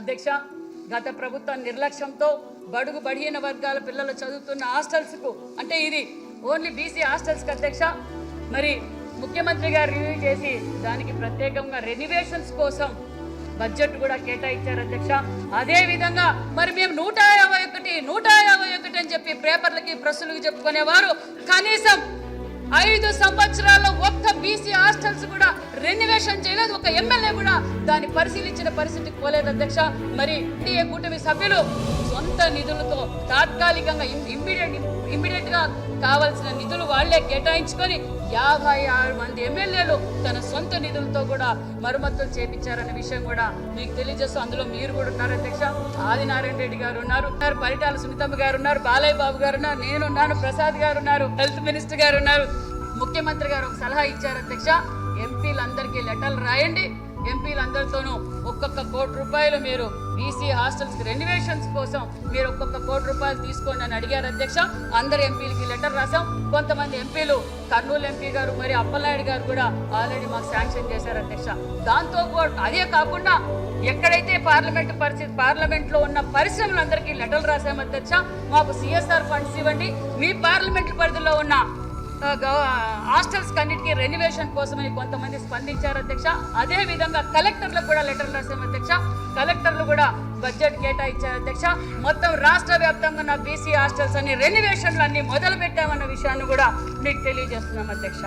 అధ్యక్ష గత ప్రభుత్వ నిర్లక్ష్యంతో బడుగు బడిహీన వర్గాల పిల్లలు చదువుతున్న హాస్టల్స్కు అంటే ఇది ఓన్లీ బీసీ హాస్టల్స్కి అధ్యక్ష మరి ముఖ్యమంత్రి గారు రివ్యూ చేసి దానికి ప్రత్యేకంగా రెనివేషన్స్ కోసం బడ్జెట్ కూడా కేటాయించారు అధ్యక్ష. అదేవిధంగా మరి మేము నూట యాభై ఒకటి నూట యాభై ఒకటి అని చెప్పి పేపర్లకి ప్రెస్సులకి చెప్పుకునేవారు. కనీసం ఐదు సంవత్సరాల్లో ఒక్క బీసీ రెన్యువేషన్ చేయలేదు. ఒక ఎమ్మెల్యే కూడా దాన్ని పరిశీలించిన పరిస్థితికి పోలేదు అధ్యక్ష. మరి ఎన్డీఏ కూటమి సభ్యులు సొంత నిధులతో తాత్కాలికంగా ఇమ్మీడియట్ ఇమ్మీడియట్గా కావాల్సిన నిధులు వాళ్ళే కేటాయించుకొని యాభై ఆరు మంది ఎమ్మెల్యేలు తన సొంత నిధులతో కూడా మరమ్మతులు చేపించారనే విషయం కూడా మీకు తెలియజేస్తూ అందులో మీరు కూడా ఉన్నారు అధ్యక్ష. ఆదినారాయణ రెడ్డి గారు ఉన్నారు. పరిటాల సునీతమ్మ గారు ఉన్నారు. బాలయ్య బాబు గారు ఉన్నారు. నేనున్నాను ప్రసాద్ గారు ఉన్నారు. హెల్త్ మినిస్టర్ గారు ఉన్నారు. ముఖ్యమంత్రి గారు ఒక సలహా ఇచ్చారు అధ్యక్ష. లెటర్లు రాయండి. ఎంపీలందరితోనూ ఒక్కొక్క కోటి రూపాయలు మీరు బీసీ హాస్టల్స్ రెన్యువేషన్స్ కోసం మీరు ఒక్కొక్క కోటి రూపాయలు తీసుకోండి అని అడిగారు అధ్యక్ష. అందరు ఎంపీలకి లెటర్ రాసాం కొంతమంది ఎంపీలు కర్నూలు ఎంపీ గారు మరి అప్పలనాయుడు గారు కూడా ఆల్రెడీ మాకు శాంక్షన్ చేశారు అధ్యక్ష. దాంతో అదే కాకుండా ఎక్కడైతే పార్లమెంట్ పరిస్థితి పార్లమెంట్లో ఉన్న పరిశ్రమలందరికీ లెటర్లు రాసాం అధ్యక్ష. మాకు సిఎస్ఆర్ ఫండ్స్ ఇవ్వండి. మీ పార్లమెంట్ పరిధిలో ఉన్న హాస్టల్స్ కన్నిటికీ రెన్యువేషన్ కోసమని కొంతమంది స్పందించారు అధ్యక్ష. అదే విధంగా కలెక్టర్లకు కూడా లెటర్లు రాసాం అధ్యక్ష. కలెక్టర్లు కూడా బడ్జెట్ కేటాయించారు అధ్యక్ష. మొత్తం రాష్ట్ర వ్యాప్తంగా ఉన్న బీసీ హాస్టల్స్ అన్ని రెన్యువేషన్లు అన్ని మొదలు పెట్టామన్న విషయాన్ని కూడా మీకు తెలియజేస్తున్నాం అధ్యక్ష.